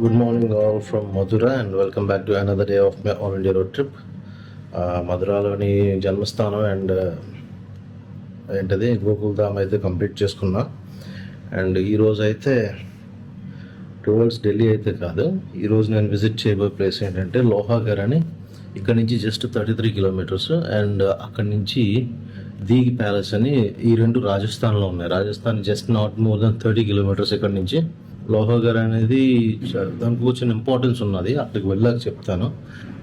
Good morning all from Mathura and welcome back to another day of my all India road trip Uh, మధురాలోని జన్మస్థానం and uh, ఏంటది? గోకుల్ధామ్ అయితే complete చేసుకున్నా. And ఈరోజు అయితే towards Delhi అయితే కాదు. ఈరోజు నేను విజిట్ చేయబోయే ప్లేస్ ఏంటంటే లోహాగర్ అని ఇక్కడ నుంచి just thirty three kilometres and అక్కడి నుంచి దీగి ప్యాలెస్ అని ఈ రెండు రాజస్థాన్లో ఉన్నాయి. Rajasthan just not more than thirty kilometres ఇక్కడ నుంచి లోహగర్ అనేది దానికి కొంచెం ఇంపార్టెన్స్ ఉన్నది. అక్కడికి వెళ్ళాక చెప్తాను.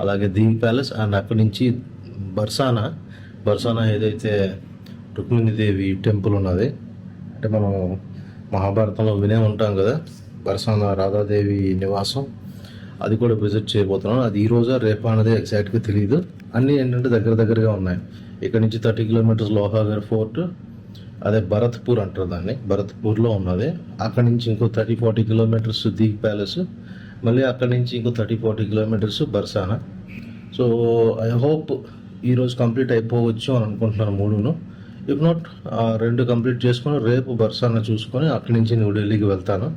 అలాగే దీగ్ ప్యాలెస్ అండ్ అక్కడి నుంచి బర్సానా. బర్సానా ఏదైతే రుక్మిణీదేవి టెంపుల్ ఉన్నది అంటే మనం మహాభారతంలో వినే ఉంటాం కదా బర్సానా రాధాదేవి నివాసం. అది కూడా విజిట్ చేయబోతున్నాను అది ఈ రోజా రేపా అనేది ఎగ్జాక్ట్గా తెలియదు అన్నీ ఏంటంటే దగ్గర దగ్గరగా ఉన్నాయి. ఇక్కడ నుంచి థర్టీ కిలోమీటర్స్ లోహాగర్ ఫోర్ట్ అదే భరత్పూర్ అంటారు దాన్ని. భరత్పూర్లో ఉన్నది. అక్కడి నుంచి ఇంకో thirty forty kilometres Deeg palace. మళ్ళీ అక్కడి నుంచి ఇంకో thirty forty kilometres Barsana. So I hope ఈరోజు కంప్లీట్ అయిపోవచ్చు అని అనుకుంటున్నాను మూడును. ఇఫ్ నాట్ రెండు కంప్లీట్ చేసుకొని రేపు బర్సానా చూసుకొని అక్కడి నుంచి న్యూఢిల్లీకి వెళ్తాను.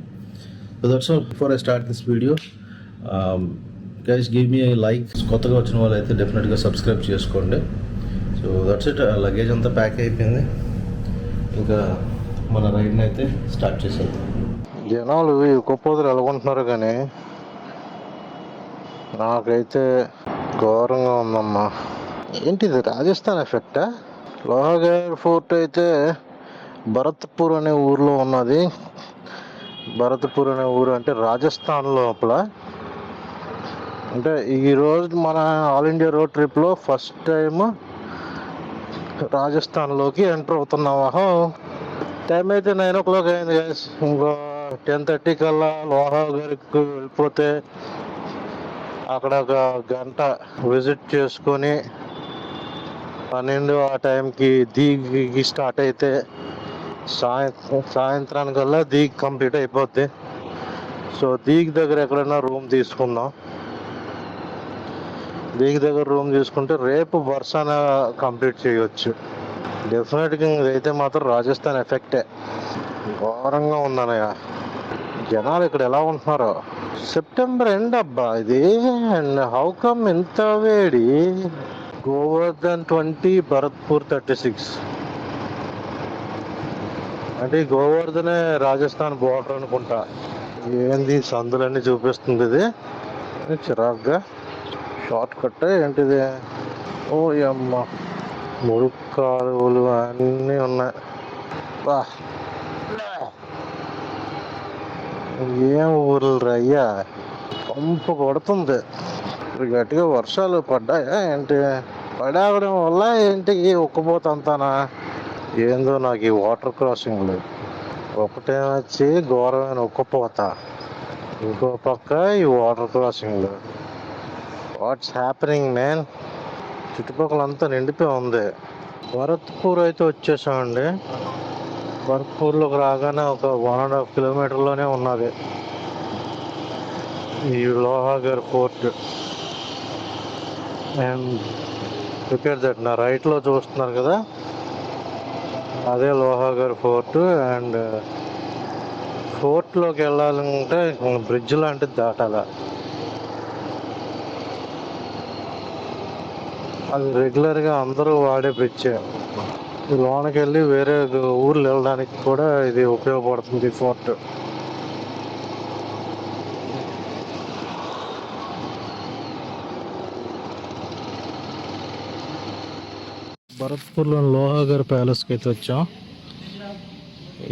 So that's all before I start this video guys give me like కొత్తగా వచ్చిన వాళ్ళు అయితే డెఫినెట్గా సబ్స్క్రైబ్ చేసుకోండి. సో దట్స్ ఇట్ లగేజ్ అంతా ప్యాక్ అయిపోయింది. ఇంకా మన రైడ్ని అయితే స్టార్ట్ చేసేద్దాం. జనాలు ఈ గొప్పదులు ఎలాగుంటున్నారు కానీ నాకైతే ఘోరంగా ఉందమ్మా. ఏంటిది రాజస్థాన్ ఎఫెక్టా లోహగైర్ ఫోర్ట్ అయితే భరత్పూర్ అనే ఊర్లో ఉన్నది. భరత్పూర్ అనే ఊరు అంటే రాజస్థాన్ లోపల. అంటే ఈరోజు మన ఆల్ ఇండియా రోడ్ ట్రిప్లో ఫస్ట్ టైం రాజస్థాన్లోకి ఎంటర్ అవుతున్నావా టైం అయితే నైన్ ఓ క్లాక్ అయింది గైస్ ఇంకో టెన్ థర్టీ కల్లా లోహా గారికి వెళ్ళిపోతే అక్కడ ఒక గంట విజిట్ చేసుకొని పన్నెండు ఆ టైంకి దీగి స్టార్ట్ అయితే సాయంత్రం సాయంత్రానికల్లా దీగ్ కంప్లీట్ అయిపోద్ది. సో దీగ్ దగ్గర ఎక్కడైనా రూమ్ తీసుకుందాం. దీగ్ దగ్గర రూమ్ తీసుకుంటే రేపు వర్షాన కంప్లీట్ చేయొచ్చు. డెఫినెట్గా ఇదైతే మాత్రం రాజస్థాన్ ఎఫెక్టే ఘోరంగా ఉందన్నయ్య. జనాలు ఇక్కడ ఎలా ఉంటున్నారో. సెప్టెంబర్ ఎండ్ అబ్బా ఇది అండ్ హౌ కమ్ ఎంత వేడి? Govardhan twenty Bharatpur thirty six అంటే గోవర్ధనే రాజస్థాన్ బోర్డర్ అనుకుంటా. ఏంది సందులన్నీ చూపిస్తుంది ఇది? చిరాగ్గా. షార్ట్ కట్ ఏంటిది? ఓ అమ్మ మురుగు కాలువలు అన్నీ ఉన్నాయి. బా. ఏం ఊర్లు రయ్యా పంపు కొడుతుంది. ఇప్పుడు గట్టిగా వర్షాలు పడ్డాయా ఏంటి? పడావడం వల్ల ఏంటి ఈ ఉక్కపోతంతానా ఏందో నాకు ఈ వాటర్ క్రాసింగ్లు వచ్చి ఘోరమైన ఉక్కపోత. ఇంకో పక్క ఈ వాటర్ క్రాసింగ్లు వాట్స్ హ్యాపెనింగ్ మ్యాన్ చుట్టుపక్కల అంతా నిండిపోయి ఉంది. భరత్పూర్ అయితే వచ్చేసామండి. భరత్పూర్లోకి రాగానే ఒక వన్ అండ్ హాఫ్ కిలోమీటర్లోనే ఉన్నది. ఈ Lohagarh fort. And prepare that నా రైట్లో చూస్తున్నారు కదా? అదే లోహాగర్ ఫోర్ట్. అండ్ uh, ఫోర్ట్లోకి వెళ్ళాలంటే బ్రిడ్జ్ లాంటిది దాటాల. అది రెగ్యులర్గా అందరూ వాడే బ్రిడ్జ్. లోనకి వెళ్ళి వేరే ఊర్లు వెళ్ళడానికి కూడా ఇది ఉపయోగపడుతుంది ఫోర్ట్. భరత్పూర్లో లోహాగర్ ప్యాలెస్కి అయితే వచ్చాం.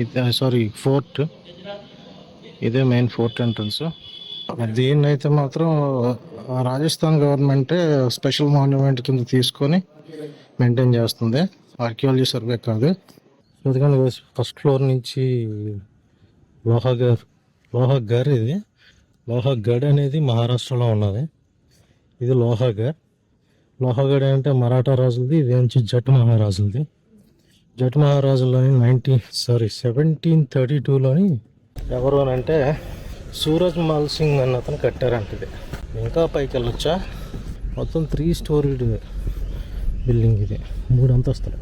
ఇది సారీ ఫోర్ట్. ఇదే మెయిన్ ఫోర్ట్ ఎంట్రన్స్. దీన్నైతే మాత్రం రాజస్థాన్ గవర్నమెంటే స్పెషల్ మాన్యుమెంట్ కింద తీసుకొని మెయింటైన్ చేస్తుంది. ఆర్కియాలజీ సర్వే కాదు. ఎందుకంటే ఫస్ట్ ఫ్లోర్ నుంచి లోహాగర్ లోహాగర్ ఇది. లోహాగఢ్ అనేది మహారాష్ట్రలో ఉన్నది. ఇది లోహాగర్. లోహగఢ్ అంటే మరాఠా రాజులది ఇది నుంచి జట్ మహారాజులది. జట్ మహారాజులోని నైన్టీన్ సారీ సెవెంటీన్ థర్టీ టూలోని ఎవరు అని అంటే సూరజ్ మాల్ సింగ్ అన్న అతను కట్టారంట ఇది ఇంకా పైకి వెళ్ళొచ్చా? మొత్తం త్రీ స్టోరీడ్ బిల్డింగ్ ఇది. మూడు అంతస్తులు.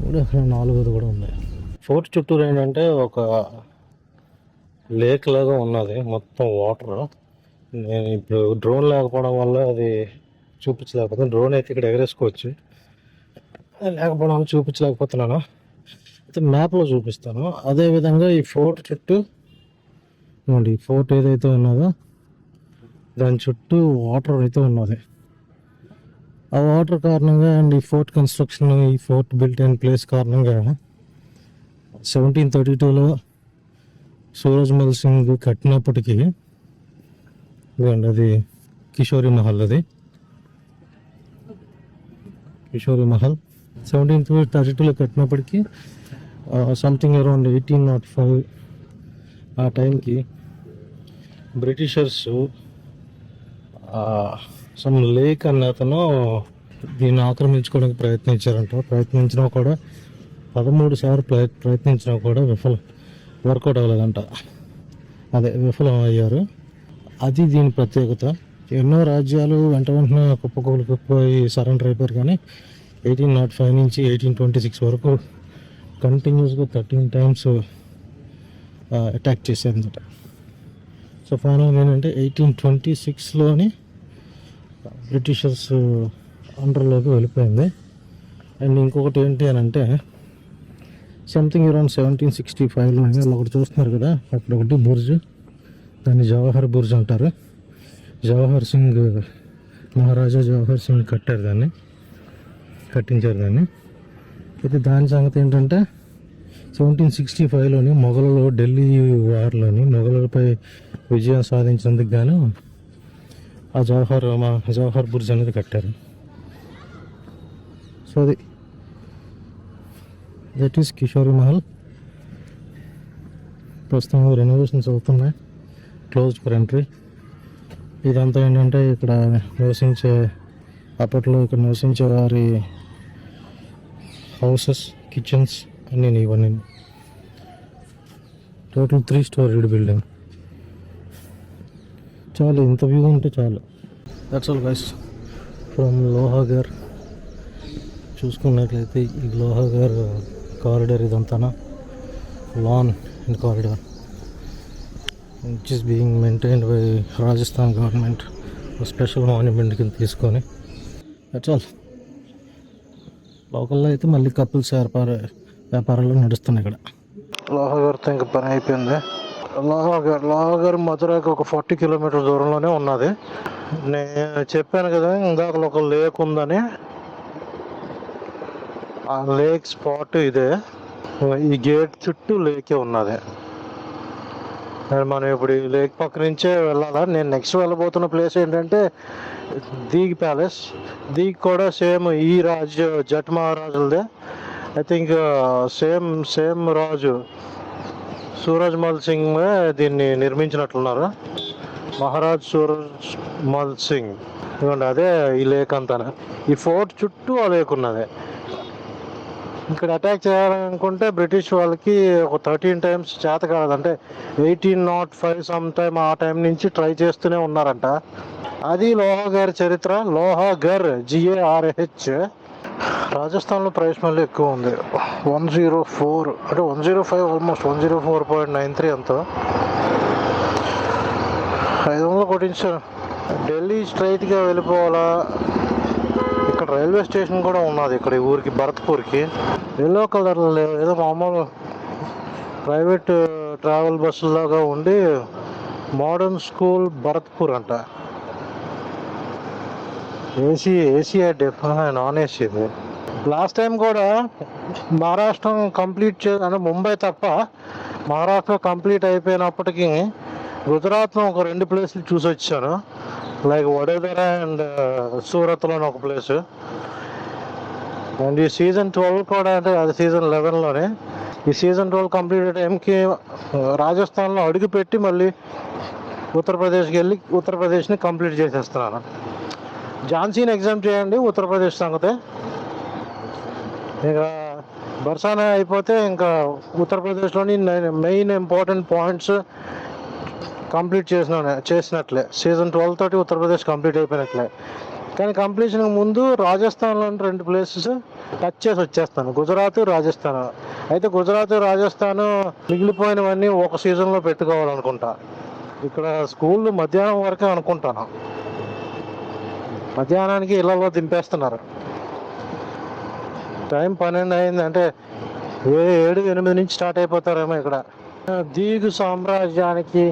మూడు నాలుగోది కూడా ఉంది. ఫోర్ట్ చుట్టూరు ఏంటంటే ఒక లేక్ లాగా ఉన్నది. మొత్తం వాటర్ నేను ఇప్పుడు డ్రోన్ లేకపోవడం వల్ల అది చూపించలేకపోతే డ్రోన్ అయితే ఇక్కడ ఎగరేసుకోవచ్చు. అది లేకపోవడం వల్ల చూపించలేకపోతున్నాను. అయితే మ్యాప్లో చూపిస్తాను. అదేవిధంగా ఈ ఫోర్ట్ చుట్టూ ఇదిగోండి ఫోర్ట్ ఏదైతే ఉన్నదో దాని చుట్టూ వాటర్ అయితే ఉన్నది. ఆ వాటర్ కారణంగా అండ్ ఈ ఫోర్ట్ కన్స్ట్రక్షన్ ఈ ఫోర్ట్ బిల్ట్ అండ్ ప్లేస్ కారణంగా సెవెంటీన్ థర్టీ టూలో సూరజ్మల్ సింగ్ కట్టినప్పటికీ ఇదిగోండి అది కిషోరి మహల్ అది. కిషోరి మహల్. సెవెంటీన్ థర్టీ టూలో కట్టినప్పటికీ something around eighteen naught five ఆ టైంకి బ్రిటిషర్స్ సమ్ లేక్ అన్న అతను దీన్ని ఆక్రమించుకోవడానికి ప్రయత్నించారంట. ప్రయత్నించినా కూడా పదమూడు సార్లు ప్రయ ప్రయత్నించినా కూడా విఫలం వర్కౌట్ అవ్వలేదంట. అదే విఫలం అయ్యారు. అది దీని ప్రత్యేకత. ఎన్నో రాజ్యాలు వెంట వెంటనే కుప్పకూలు కుప్పయి సరెండర్ అయిపోయారు కానీ ఎయిటీన్ నాట్ ఫైవ్ నుంచి ఎయిటీన్ ట్వంటీ సిక్స్ వరకు కంటిన్యూస్గా థర్టీన్ టైమ్స్ అటాక్ చేసేదన్నమాట సో ఫైనల్గా ఏంటంటే ఎయిటీన్ ట్వంటీ సిక్స్లోని బ్రిటిషర్స్ అండర్లోకి వెళ్ళిపోయింది. అండ్ ఇంకొకటి ఏంటి అని అంటే సంథింగ్ అరౌండ్ సెవెంటీన్ సిక్స్టీ ఫైవ్లో ఒకటి చూస్తున్నారు కదా అక్కడ ఒకటి బుర్జ్ దాన్ని జవహర్ బుర్జ్ అంటారు. జవహర్ సింగ్ మహారాజా జవహర్ సింగ్ కట్టారు దాన్ని కట్టించారు దాన్ని. అయితే దాని సంగతి ఏంటంటే సెవెంటీన్ సిక్స్టీ ఫైవ్లోని మొఘలు ఢిల్లీ వార్లోని మొఘలుపై విజయం సాధించినందుకు గాను ఆ జవహర్ మా జవహర్ బుర్జ్ అనేది కట్టారు. సో అది దట్ ఈస్ కిషోరి మహల్. ప్రస్తుతం రెనోవేషన్స్ అవుతున్నాయి. క్లోజ్ ఫర్ ఎంట్రీ ఇదంతా ఏంటంటే ఇక్కడ నివసించే అప్పట్లో ఇక్కడ నివసించే వారి హౌసెస్ కిచెన్స్ అన్నీ ఇవన్నీ. టోటల్ త్రీ స్టోరీడ్ బిల్డింగ్ చాలు ఇంత వ్యూ ఉంటే చాలు. That's all guys from Lohagarh చూసుకున్నట్లయితే ఈ Lohagarh corridor ఇదంతానా? Lawn and corridor which is being maintained by Rajasthan government special monument కింద తీసుకొని. దట్స్ ఆల్ లోకల్లో అయితే మళ్ళీ కపుల్స్ వ్యాపార వ్యాపారాలు నడుస్తున్నాయి ఇక్కడ. లోహగారితో ఇంకా పని అయిపోయింది. లోహగారు లోహగారు మధురైకి ఒక ఫార్టీ కిలోమీటర్ దూరంలోనే ఉన్నది. నేను చెప్పాను కదా ఇందాక ఒక లేక్ ఉందని. ఆ లేక్ స్పాట్ ఇదే. ఈ గేట్ చుట్టూ లేకే ఉన్నది. మనం ఇప్పుడు ఈ లేక్ పక్క నుంచే వెళ్ళాలా? నేను నెక్స్ట్ వెళ్ళబోతున్న ప్లేస్ ఏంటంటే దీగ్ ప్యాలెస్. దీగ్ కూడా సేమ్ ఈ రాజు జట్ మహారాజులదే. ఐ థింక్ సేమ్ సేమ్ రాజు సూరజ్ మల్ సింగ్ దీన్ని నిర్మించినట్లున్నారు. మహారాజ్ సూరజ్ మల్ సింగ్ ఇదిగోండి అదే ఈ లేక్ అంతా ఈ ఫోర్ట్ చుట్టూ ఆ లేక్ ఉన్నది. ఇక్కడ అటాక్ చేయాలనుకుంటే బ్రిటిష్ వాళ్ళకి ఒక థర్టీన్ టైమ్స్ చేత కాదు. అంటే eighteen naught five some time ఆ టైం నుంచి ట్రై చేస్తూనే ఉన్నారంట. అది లోహాగర్ చరిత్ర. లోహాగర్ జిఏఆర్హెచ్ రాజస్థాన్లో ప్రైస్ మళ్ళీ ఎక్కువ ఉంది. వన్ జీరో ఫోర్ అంటే one zero five almost one zero four point nine three అంత. ఐదు వందలు కొట్టించారు ఢిల్లీ స్ట్రైట్గా వెళ్ళిపోవాలా? ఇక్కడ రైల్వే స్టేషన్ కూడా ఉన్నది ఇక్కడ ఈ ఊరికి భరత్పూర్కి. ఎల్లో కలర్ లేవు. ఏదో మామూలు ప్రైవేట్ ట్రావెల్ బస్సులాగా ఉండి మోడర్న్ స్కూల్ భరత్పూర్ అంట. ఏసీ ఏసీ డెఫ్ నాన్ ఏసీ ఇది. లాస్ట్ టైం కూడా మహారాష్ట్రం కంప్లీట్ చే అంటే ముంబై తప్ప మహారాష్ట్ర కంప్లీట్ అయిపోయినప్పటికీ గుజరాత్లో ఒక రెండు ప్లేసులు చూసి వచ్చాను. లైక్ వడోదర అండ్ సూరత్లోని ఒక ప్లేస్. అండ్ ఈ సీజన్ ట్వెల్వ్ కూడా అంటే అది సీజన్ లెవెన్లోనే. ఈ సీజన్ ట్వెల్వ్ కంప్లీట్ టైంకి రాజస్థాన్లో అడుగుపెట్టి మళ్ళీ ఉత్తరప్రదేశ్కి వెళ్ళి ఉత్తరప్రదేశ్ని కంప్లీట్ చేసేస్తున్నాను. ఝాన్సీని ఎగ్జామ్ చేయండి ఉత్తరప్రదేశ్ సంగతే. ఇంకా బర్సానా అయిపోతే ఇంకా ఉత్తరప్రదేశ్లోని మెయిన్ ఇంపార్టెంట్ పాయింట్స్ కంప్లీట్ చేసిన చేసినట్లే. సీజన్ ట్వెల్వ్ తోటి ఉత్తరప్రదేశ్ కంప్లీట్ అయిపోయినట్లే. కానీ కంప్లీషన్ ముందు రాజస్థాన్లోని రెండు ప్లేసెస్ టచ్ చేసి వచ్చేస్తాను. గుజరాత్ రాజస్థాన్. అయితే గుజరాత్ రాజస్థాన్ మిగిలిపోయినవన్నీ ఒక సీజన్లో పెట్టుకోవాలనుకుంటా. ఇక్కడ స్కూల్ మధ్యాహ్నం వరకే అనుకుంటాను. మధ్యాహ్నానికి ఇళ్ళలో దింపేస్తున్నారు. టైం పన్నెండు అయింది. అంటే ఏ ఏడు ఎనిమిది నుంచి స్టార్ట్ అయిపోతారేమో ఇక్కడ. దీగు సామ్రాజ్యానికి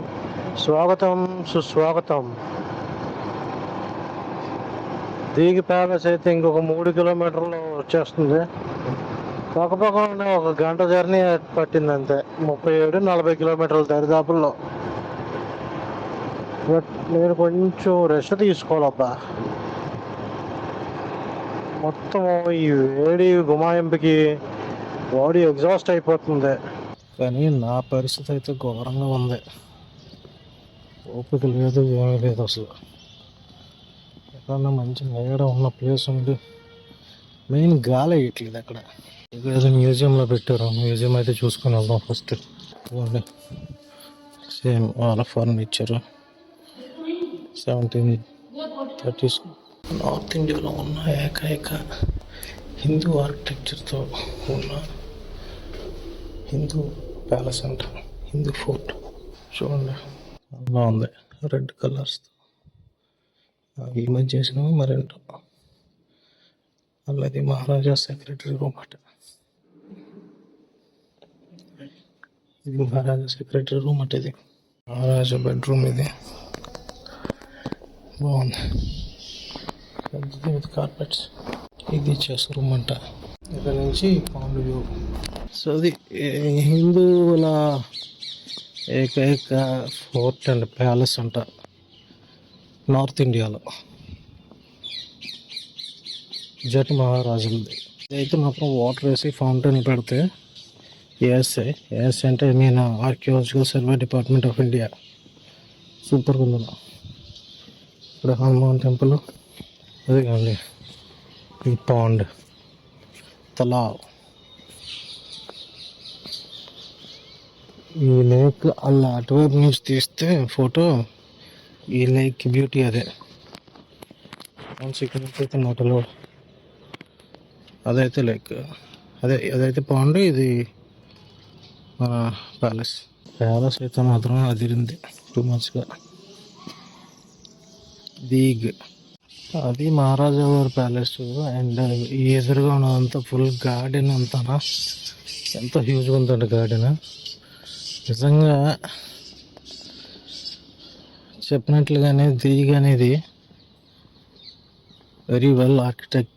స్వాగతం సుస్వాగతం. దీగి ప్యాలెస్ అయితే ఇంకొక మూడు కిలోమీటర్లు వచ్చేస్తుంది. పక్కపక్కన ఒక గంట జర్నీ పట్టింది అంతే ముప్పై ఏడు నలభై కిలోమీటర్ల దరిదాపుల్లో. బట్ నేను కొంచెం రెస్ట్ తీసుకోవాలబ్బా. మొత్తం ఈ వేడి గుమాయింపుకి బాడీ ఎగ్జాస్ట్ అయిపోతుంది. కానీ నా పరిస్థితి అయితే ఘోరంగా ఉంది. ఓపిక లేదు ఏమీ లేదు అసలు. ఎక్కడన్నా మంచి నీడ ఉన్న ప్లేస్ ఉంది మెయిన్ గాలి వేయట్లేదు అక్కడ. ఇక్కడ ఏదో మ్యూజియంలో పెట్టారు. మ్యూజియం అయితే చూసుకొని వెళ్దాం ఫస్ట్. సేమ్ వాళ్ళ ఫర్నిచర్ సెవెంటీన్ థర్టీ నార్త్ ఇండియాలో ఉన్న ఏకైక హిందూ ఆర్కిటెక్చర్తో ఉన్న హిందూ ప్యాలెస్ అంట. హిందూ ఫోర్ట్. చూడండి. బాగుంది రెడ్ కలర్స్తో ఈ మధ్య చేసినవి మరేంటో. అలాగే మహారాజా సెక్రటరీ రూమ్ అట. ఇది మహారాజా సెక్రటరీ రూమ్ అట ఇది. మహారాజా బెడ్రూమ్ ఇది. బాగుంది. పెద్దది విత్ కార్పెట్స్ ఇది చెస్ రూమ్ అంట ఇక్కడ నుంచి పాండు వ్యూ సో అది హిందువుల ఏకైక ఫోర్ట్ అండ్ ప్యాలెస్ అంట. నార్త్ ఇండియాలో. జట్ మహారాజులది. ఇదైతే మాత్రం వాటర్ వేసి ఫౌంటైన్ పెడితే ఏఎస్ఐ ఏఎస్ఐ అంటే mean archaeological survey department of India. సూపర్గా ఉందన్న ఇక్కడ హనుమాన్ టెంపుల్. అదే కాండి ఈ పాండ్ తలావ్. ఈ లేక్ అలా అటువైపు నుంచి తీస్తే ఫోటో ఈ లేక్ బ్యూటీ అదే. ఇక్కడ నుంచి అయితే నోటలో అదైతే లేక్ అదే అదైతే పాండ్ ఇది మన ప్యాలెస్ ప్యాలెస్ అయితే మాత్రం అదిరింది. టూ మంత్స్గా దీగ్. అది మహారాజా గారి ప్యాలెస్. అండ్ ఈ ఎదురుగా ఉన్నదంతా ఫుల్ గార్డెన్ అంతా ఎంత హ్యూజ్గా ఉందండి గార్డెన్. నిజంగా చెప్పినట్లుగానే దిగ్ అనేది వెరీ వెల్ ఆర్కిటెక్ట్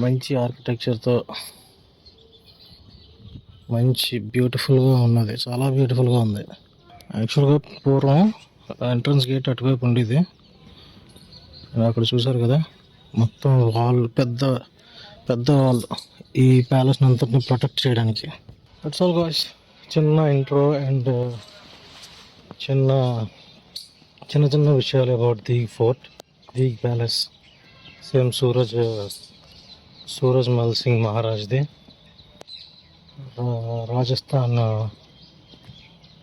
మంచి ఆర్కిటెక్చర్తో మంచి బ్యూటిఫుల్గా ఉన్నది. చాలా బ్యూటిఫుల్గా ఉంది. యాక్చువల్గా పూర్వం ఎంట్రన్స్ గేట్ అటువైపు ఉండేది. అక్కడ చూసారు కదా? మొత్తం వాల్ పెద్ద పెద్ద వాల్ ఈ ప్యాలెస్ అంతటిని ప్రొటెక్ట్ చేయడానికి. ఇట్స్ ఆల్ గాయ్స్ చిన్న ఇంట్రో అండ్ uh, చిన్న చిన్న చిన్న విషయాలు about the fort the palace same Suraj Suraj Mal Singh మహారాజ్ది Rajasthan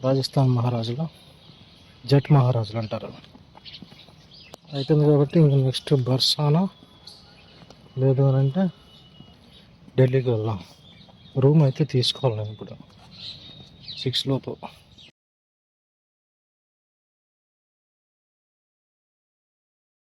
Rajasthan మహారాజులు జట్ మహారాజులు అంటారు. అయిపోయింది కాబట్టి ఇంకా నెక్స్ట్ బర్సానా. లేదు అని అంటే ఢిల్లీకి వెళ్దాం. రూమ్ అయితే తీసుకోవాలి నేను ఇప్పుడు. సిక్స్ లోపు.